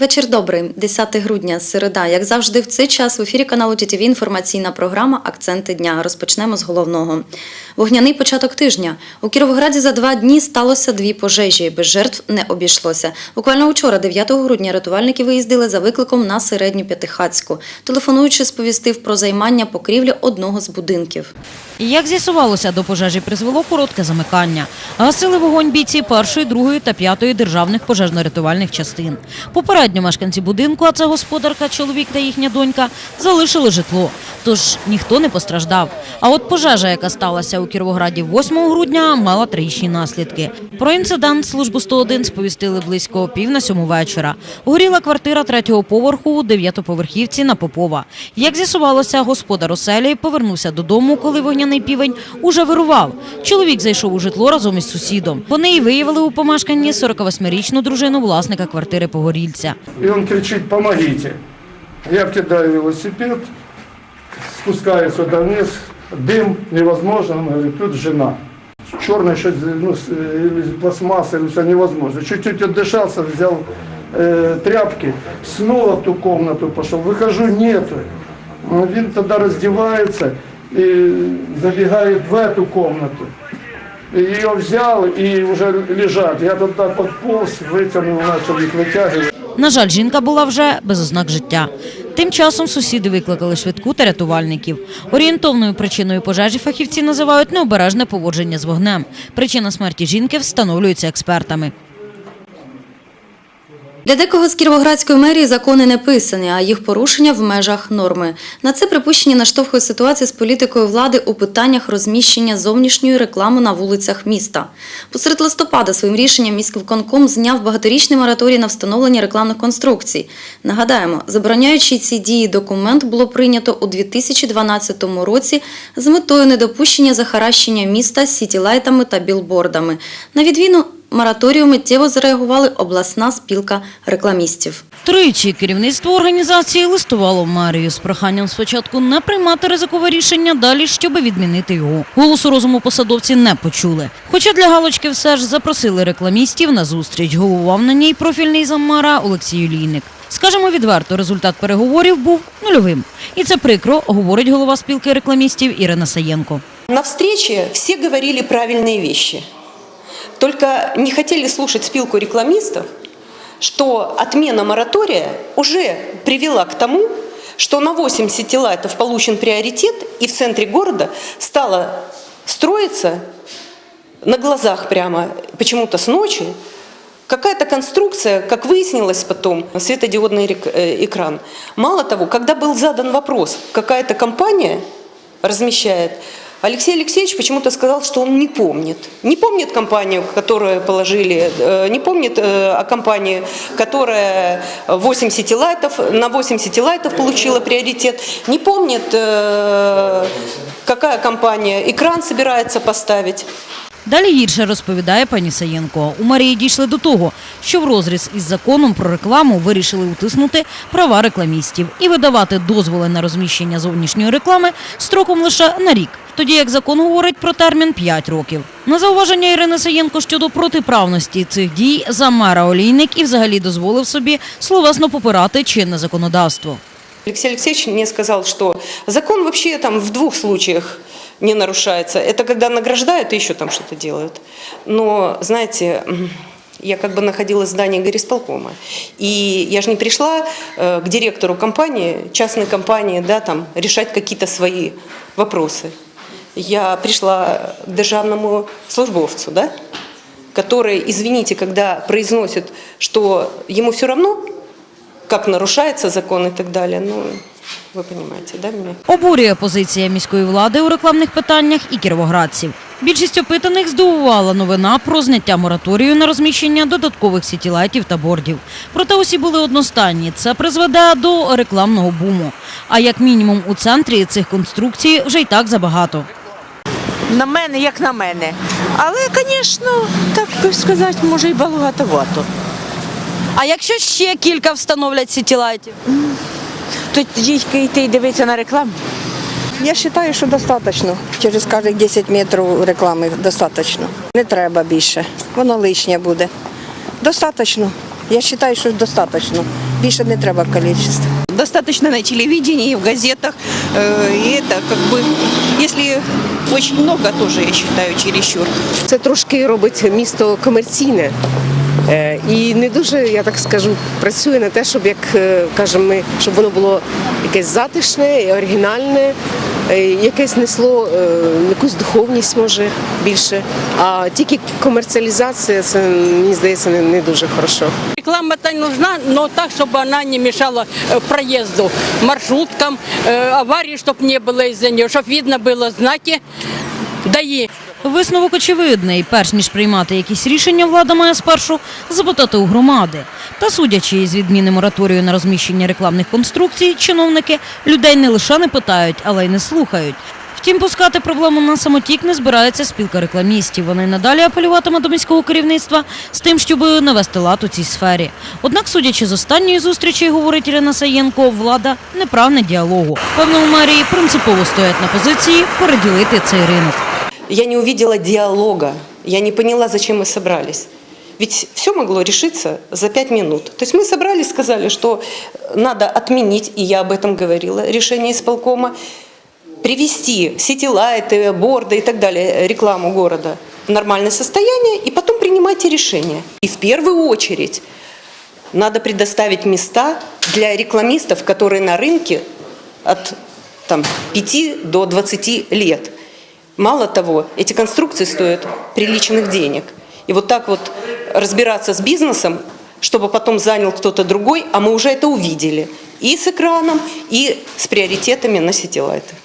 Вечір добрий, 10 грудня, середа. Як завжди, в цей час в ефірі каналу ТТВ інформаційна програма Акценти дня. Розпочнемо з головного. Вогняний початок тижня. У Кіровограді за два дні сталося дві пожежі. Без жертв не обійшлося. Буквально учора, 9 грудня, рятувальники виїздили за викликом на середню П'ятихацьку. Телефонуючи, сповістив про займання покрівлі одного з будинків. Як з'ясувалося, до пожежі призвело коротке замикання. Гасили вогонь бійці першої, другої та п'ятої державних пожежно-рятувальних частин. Попередньо мешканці будинку, а це господарка, чоловік та їхня донька, залишили житло. Тож ніхто не постраждав. А от пожежа, яка сталася у Кіровограді 8 грудня, мала трагічні наслідки. Про інцидент службу 101 сповістили близько пів на сьому вечора. Горіла квартира третього поверху у дев'ятоповерхівці на Попова. Як з'ясувалося, господар оселі повернувся додому, коли вогняний півень уже вирував. Чоловік зайшов у житло разом із сусідом. Вони і виявили у помешканні 48-річну дружину власника квартири Погорільця. И он кричит, помогите. Я кидаю велосипед, спускаюсь сюда вниз, дым невозможно, он говорит, тут жена. Черный еще ну, с- э, из пластмассы, все невозможно. Чуть-чуть отдышался, взял э, тряпки, снова в ту комнату пошел. Выхожу, нету. Ну, Він тогда раздевается и забегает в эту комнату. Ее взял и уже лежат. Я туда подполз, вытянул, начал их вытягивать. На жаль, жінка була вже без ознак життя. Тим часом сусіди викликали швидку та рятувальників. Орієнтовною причиною пожежі фахівці називають необережне поводження з вогнем. Причина смерті жінки встановлюється експертами. Для декого з Кіровоградської мерії закони не писані, а їх порушення в межах норми. На це припущення наштовхує ситуація з політикою влади у питаннях розміщення зовнішньої реклами на вулицях міста. Посеред листопада своїм рішенням міськвиконком зняв багаторічний мораторій на встановлення рекламних конструкцій. Нагадаємо, забороняючи ці дії документ було прийнято у 2012 році з метою недопущення захаращення міста сітілайтами та білбордами. На відміну мораторію миттєво зареагували обласна спілка рекламістів. Тричі керівництво організації листувало в мерію з проханням спочатку не приймати ризикове рішення, далі щоб відмінити його. Голосу розуму посадовці не почули. Хоча для галочки все ж запросили рекламістів на зустріч. Головував на ній профільний заммара Олексій Олійник. Скажемо відверто, результат переговорів був нульовим. І це прикро, говорить голова спілки рекламістів Ірина Саєнко. На встрече все говорили правильные вещи. Только не хотели слушать спилку рекламистов, что отмена моратория уже привела к тому, что на 8 сетилайтов получен приоритет, и в центре города стало строиться на глазах прямо, почему-то с ночи, Какая-то конструкция, как выяснилось потом, светодиодный э, экран. Мало того, когда был задан вопрос, какая-то компания размещает, Алексей Алексеевич почему-то сказал, что он не помнит. Не помнит компанию, которую положили, э, не помнит э, о компании, которая 8 сетилайтов, на 8 сетилайтов получила приоритет. Не помнит, э, какая компания экран собирается поставить. Далі гірше розповідає пані Саєнко. У Марії дійшли до того, що в розріз із законом про рекламу вирішили утиснути права рекламістів і видавати дозволи на розміщення зовнішньої реклами строком лише на рік. Тоді як закон говорить про термін 5 років. На зауваження Ірини Саєнко щодо протиправності цих дій замера Олійник і взагалі дозволив собі словесно попирати чинне законодавство. Алексей Алексеевич мне сказал, что закон вообще там в двух случаях не нарушается. Это когда награждают и еще там что-то делают. Но, знаете, я как бы находилась в здании горисполкома. И я же не пришла э, к директору компании, частной компании, да, там, решать какие-то свои вопросы. Я пришла к державному службовцу, да, который, извините, когда произносит, что ему все равно, как нарушается закон и так далее, ну, вы понимаете, да, меня? Обурює позиція міської влади у рекламних питаннях і кіровоградців. Більшість опитаних здивувала новина про зняття мораторію на розміщення додаткових сітілайтів та бордів. Проте усі були одностайні. Це призведе до рекламного буму. А як мінімум у центрі цих конструкцій вже й так забагато. На мене, як на мене. Але, звісно, так би сказати, може і багатовато. А якщо ще кілька встановлять сітілайтів? То тільки йти і дивитися на рекламу. Я вважаю, що достатньо. Через кожних 10 метрів реклами достатньо. Не треба більше. Воно лишнє буде. Достатньо. Я вважаю, що достатньо. Більше не треба кількість. Достаточно на телевидении, в газетах. Э, И это как бы, если очень много, тоже я считаю чересчур. Це трошки робить місто комерційне. Е, І не дуже, я так скажу, працює на те, щоб як е, кажемо ми, щоб воно було якесь затишне, і оригінальне, е, якесь несло е, якусь духовність може більше. А тільки комерціалізація, це мені здається, не, не дуже хорошо. Реклама-то нужна, но так, чтобы она не мешала э, проезду маршруткам, э, аварий, чтобы не было из-за нее, чтобы видно было знаки ДАИ. Висновок очевидний. Перш ніж приймати якісь рішення, влада має спершу запитати у громади. Та судячи із відміни мораторію на розміщення рекламних конструкцій, чиновники людей не лише не питають, але й не слухають. Втім, пускати проблему на самотік не збирається спілка рекламістів. Вони надалі апелюватиме до міського керівництва з тим, щоб навести лад у цій сфері. Однак, судячи з останньої зустрічі, говорить Ірина Саєнко, влада не прагне діалогу. Певно, у мерії принципово стоять на позиції переділити цей ринок. Я не увидела диалога, я не поняла, зачем мы собрались. Ведь все могло решиться за пять минут. То есть мы собрались, сказали, что надо отменить, и я об этом говорила, решение исполкома, привести сити-лайты, борды и так далее, рекламу города в нормальное состояние, и потом принимайте решение. И в первую очередь надо предоставить места для рекламистов, которые на рынке от там, 5 до 20 лет. Мало того, эти конструкции стоят приличных денег. И вот так вот разбираться с бизнесом, чтобы потом занял кто-то другой, а мы уже это увидели. И с экраном, и с приоритетами на сетилайты.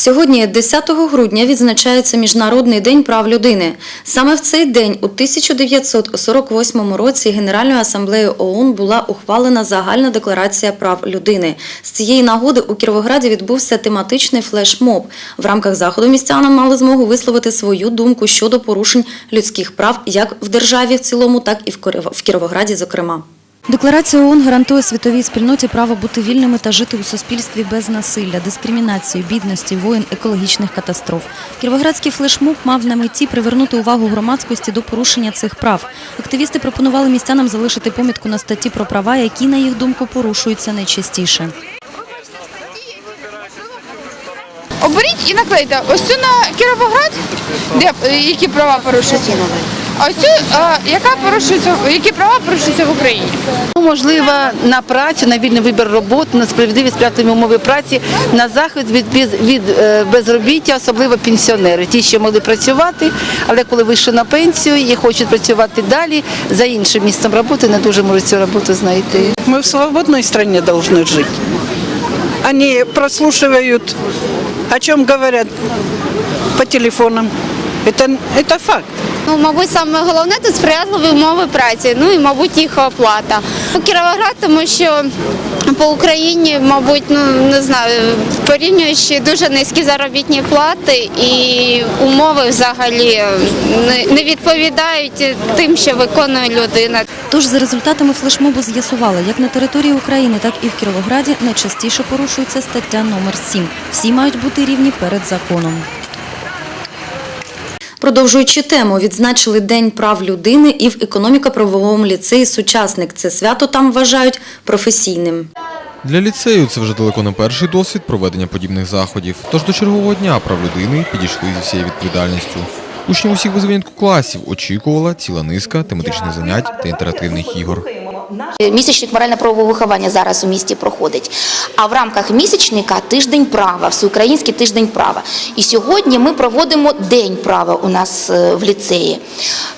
Сьогодні, 10 грудня, відзначається Міжнародний день прав людини. Саме в цей день, у 1948 році, Генеральною асамблеєю ООН була ухвалена загальна декларація прав людини. З цієї нагоди у Кіровограді відбувся тематичний флешмоб. В рамках заходу містяни мали змогу висловити свою думку щодо порушень людських прав як в державі в цілому, так і в Кіровограді, зокрема. Декларація ООН гарантує світовій спільноті право бути вільними та жити у суспільстві без насилля, дискримінації, бідності, воїн, екологічних катастроф. Кіровоградський флешмоб мав на меті привернути увагу громадськості до порушення цих прав. Активісти пропонували містянам залишити помітку на статті про права, які, на їх думку, порушуються найчастіше. Оберіть і наклейте ось цю на Кіровоград, де е, які права порушуються. А ось цю, е, яка порушується, які права порушуються в Україні. Ну, Можливо, на працю, на вільний вибір роботи, на справедливі сприятливі умови праці, на захист від, без- від е, безробіття, особливо пенсіонери. Ті, що могли працювати, але коли вийшли на пенсію і хочуть працювати далі, за іншим місцем роботи не дуже можуть цю роботу знайти. Мы в свободной стране должны жить. Они прослушивают, о чем говорят по телефонам. Это, это факт. Ну, мабуть, саме головне це сприятливі умови праці, ну і мабуть їх оплата. У Кіровоград, тому що по Україні, мабуть, ну не знаю, порівнюючи дуже низькі заробітні плати і умови взагалі не відповідають тим, що виконує людина. Тож за результатами флешмобу з'ясували, як на території України, так і в Кіровограді найчастіше порушується стаття номер 7. Всі мають бути рівні перед законом. Продовжуючи тему, відзначили День прав людини і в економіко-правовому ліцеї «Сучасник». Це свято там вважають професійним. Для ліцею це вже далеко не перший досвід проведення подібних заходів. Тож до чергового дня прав людини підійшли зі всією відповідальністю. Учнів усіх без винятку класів очікувала ціла низка тематичних занять та інтерактивних ігор. Місячник морально-правового виховання зараз у місті проходить. А в рамках місячника тиждень права, всеукраїнський тиждень права. І сьогодні ми проводимо День права у нас е, в ліцеї.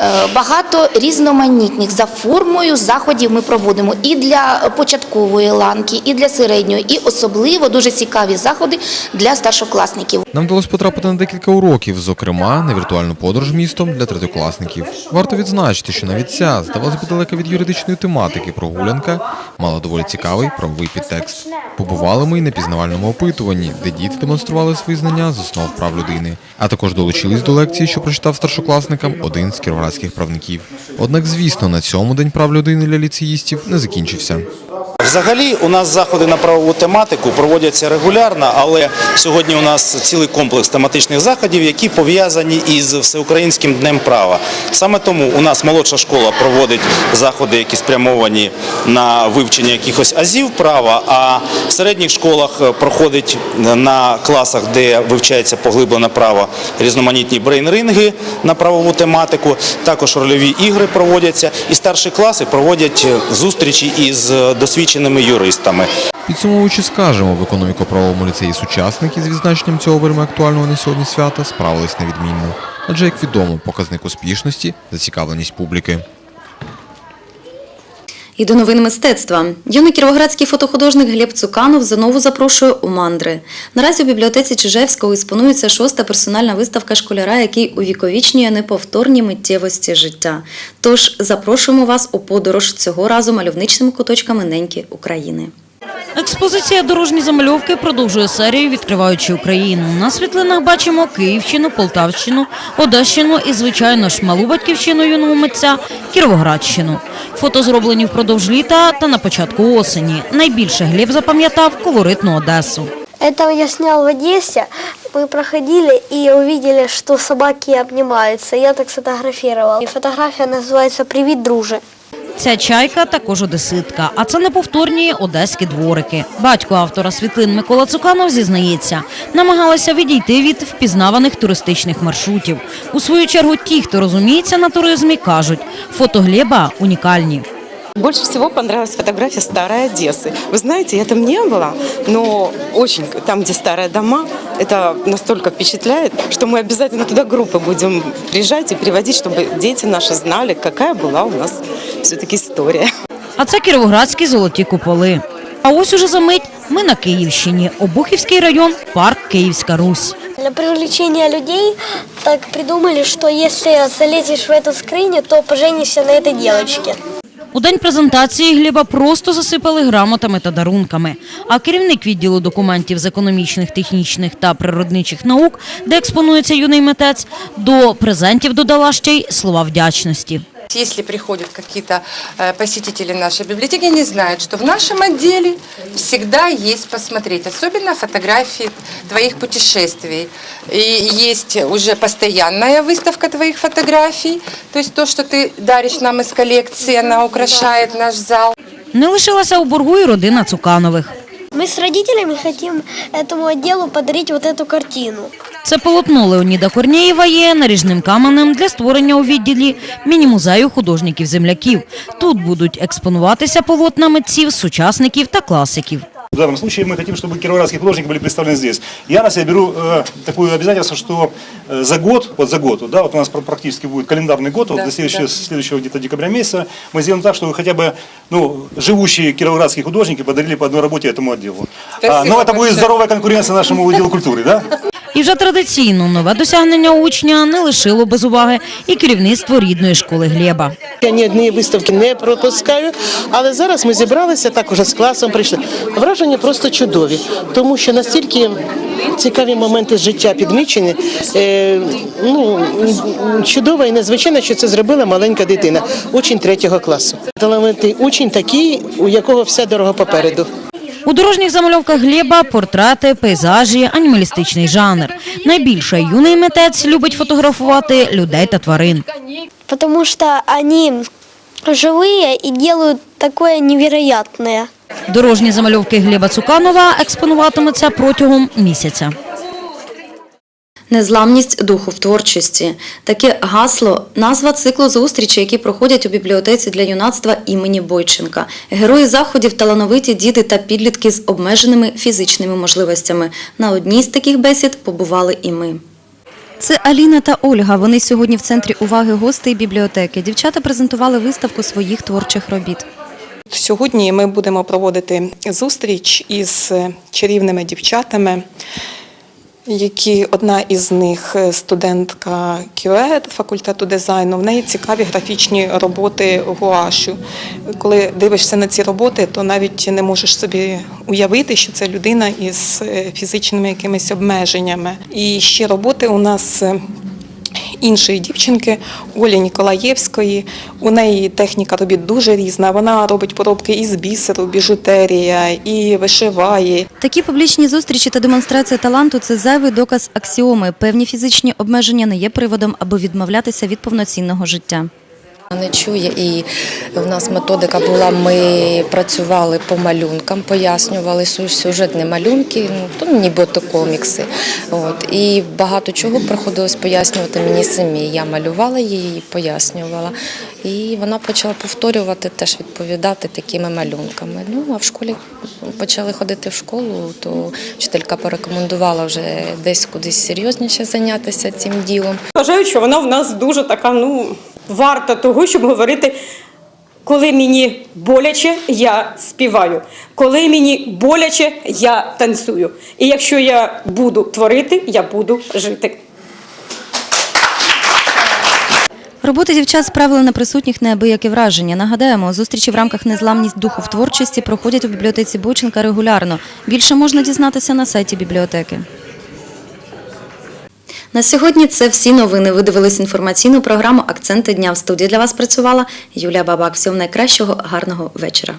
Е, Багато різноманітних за формою заходів ми проводимо і для початкової ланки, і для середньої, і особливо дуже цікаві заходи для старшокласників. Нам вдалося потрапити на декілька уроків, зокрема на віртуальну подорож містом для третьокласників. Варто відзначити, що навіть ця, здавалося б, далека від юридичної тематики прогулянка мала доволі цікавий правовий підтекст. Побували ми й на пізнавальному опитуванні, де діти демонстрували свої знання з основ прав людини, а також долучились до лекції, що прочитав старшокласникам один з кіровоградських правників. Однак, звісно, на цьому день прав людини для ліцеїстів не закінчився. Взагалі, у нас заходи на правову тематику проводяться регулярно, але сьогодні у нас цілий комплекс тематичних заходів, які пов'язані із всеукраїнським днем права. Саме тому у нас молодша школа проводить заходи, які спрямовані на вивчення якихось азів права. А в середніх школах е, проходить на класах, де вивчається поглиблене право, різноманітні брейн-ринги на правову тематику. Також рольові ігри проводяться, і старші класи проводять е, зустрічі із е, досвідченими юристами. Підсумовуючи, скажемо, в економіко-правовому ліцеї сучасники з відзначенням цього вельми актуального на сьогодні свята справились невідмінно. Адже, як відомо, показник успішності – зацікавленість публіки. І до новин мистецтва. Юний кіровоградський фотохудожник Глеб Цуканов знову запрошує у мандри. Наразі у бібліотеці Чижевського іспонується шоста персональна виставка школяра, який увіковічнює неповторні миттєвості життя. Тож запрошуємо вас у подорож цього разу мальовничними куточками неньки України. Експозиція дорожні замальовки продовжує серію «Відкриваючи Україну». На світлинах бачимо Київщину, Полтавщину, Одещину і, звичайно ж, малу батьківщину юного митця Кіровоградщину. Фото зроблені впродовж літа та на початку осені. Найбільше Глеб запам'ятав колоритну Одесу. Это я снял в Одессе. Мы проходили и увидели, что собаки обнимаются. Я так сфотографировал. И фотография называется «Привет, друже». Ця чайка також одеситка, а це неповторні одеські дворики. Батько автора світлин Микола Цуканов зізнається, намагалися відійти від впізнаваних туристичних маршрутів. У свою чергу, ті, хто розуміється на туризмі, кажуть, фото Глеба унікальні. Больше всего понравилась фотография старой Одессы. Вы знаете, я там не была, но очень там, где старые дома, это настолько впечатляет, что мы обязательно туда группы будем приезжать и приводить, чтобы дети наши знали, какая была у нас все-таки история. А це кіровоградські золоті куполи. А ось уже за мить ми на Київщині. Обухівський район, парк Київська Русь. Для привлечения людей так придумали, что если залезешь в эту скрыню, то поженишься на этой девочке. У день презентації Гліба просто засипали грамотами та дарунками. А керівник відділу документів з економічних, технічних та природничих наук, де експонується юний митець, до презентів додала ще й слова вдячності. Если приходят какие-то э, посетители нашей библиотеки, они знают, что в нашем отделе всегда есть посмотреть, особенно фотографии твоих путешествий. И есть уже постоянная выставка твоих фотографий, то есть то, что ты даришь нам из коллекции, она украшает наш зал. Не лишилася у боргу і родина Цуканових. Мы с родителями хотим этому отделу подарить вот эту картину. Це полотно Леоніда Корнєєва є наріжним каменем для створення у відділі міні-музею художників-земляків. Тут будуть експонуватися полотна митців, сучасників та класиків. В данном случае мы хотим, чтобы кировоградские художники были представлены здесь. Я на себя беру э, такое обязательство, что э, за год, вот за год, вот, да, вот у нас пр- практически будет календарный год, вот Да, до следующего, да. следующего где-то декабря месяца, мы сделаем так, чтобы хотя бы ну, живущие кировоградские художники подарили по одной работе этому отделу. Спасибо А, но это будет большое. здоровая конкуренция нашему отделу культуры, да? І вже традиційно нове досягнення учня не лишило без уваги і керівництво рідної школи Глеба. Я ні однієї виставки не пропускаю, але зараз ми зібралися так уже з класом. Прийшли враження просто чудові, тому що настільки цікаві моменти життя підмічені. Е, ну чудово і незвичайно, що це зробила маленька дитина, учень третього класу. Талановитий учень такий, у якого вся дорога попереду. У дорожніх замальовках Глеба портрети, пейзажі, анімалістичний жанр. Найбільше юний митець любить фотографувати людей та тварин. Потому що вони живі і роблять такое невероятне. Дорожні замальовки Глеба Цуканова експонуватимуться протягом місяця. Незламність духу в творчості. Таке гасло – назва циклу зустрічей, які проходять у бібліотеці для юнацтва імені Бойченка. Герої заходів – талановиті діти та підлітки з обмеженими фізичними можливостями. На одній з таких бесід побували і ми. Це Аліна та Ольга. Вони сьогодні в центрі уваги гостей бібліотеки. Дівчата презентували виставку своїх творчих робіт. Сьогодні ми будемо проводити зустріч із чарівними дівчатами, які одна із них студентка КЮЕД факультету дизайну. В неї цікаві графічні роботи гуашу. Коли дивишся на ці роботи, то навіть не можеш собі уявити, що це людина із фізичними якимись обмеженнями. І ще роботи у нас іншої дівчинки Олі Ніколаєвської. У неї техніка робіт дуже різна. Вона робить поробки із бісеру, біжутерія, і вишиває, Такі публічні зустрічі та демонстрація таланту це зайвий доказ аксіоми. Певні фізичні обмеження не є приводом, аби відмовлятися від повноцінного життя. Не чує, і в нас методика була. Ми працювали по малюнкам, пояснювали сю- сюжетні малюнки, ну то нібито комікси. От і багато чого приходилось пояснювати мені самі. Я малювала її, пояснювала, і вона почала повторювати, теж відповідати такими малюнками. Ну а в школі почали ходити в школу, то вчителька порекомендувала вже десь кудись серйозніше зайнятися цим ділом. Вважаю, що вона в нас дуже така, ну, варта того, щоб говорити, коли мені боляче, я співаю. Коли мені боляче, я танцюю. І якщо я буду творити, я буду жити. Роботи дівчат справили на присутніх неабияке враження. Нагадаємо, зустрічі в рамках незламність духу в творчості проходять у бібліотеці Боченка регулярно. Більше можна дізнатися на сайті бібліотеки. На сьогодні це всі новини. Ви дивились інформаційну програму Акценти дня в студії. Для вас працювала Юлія Бабак. Всього найкращого, гарного вечора.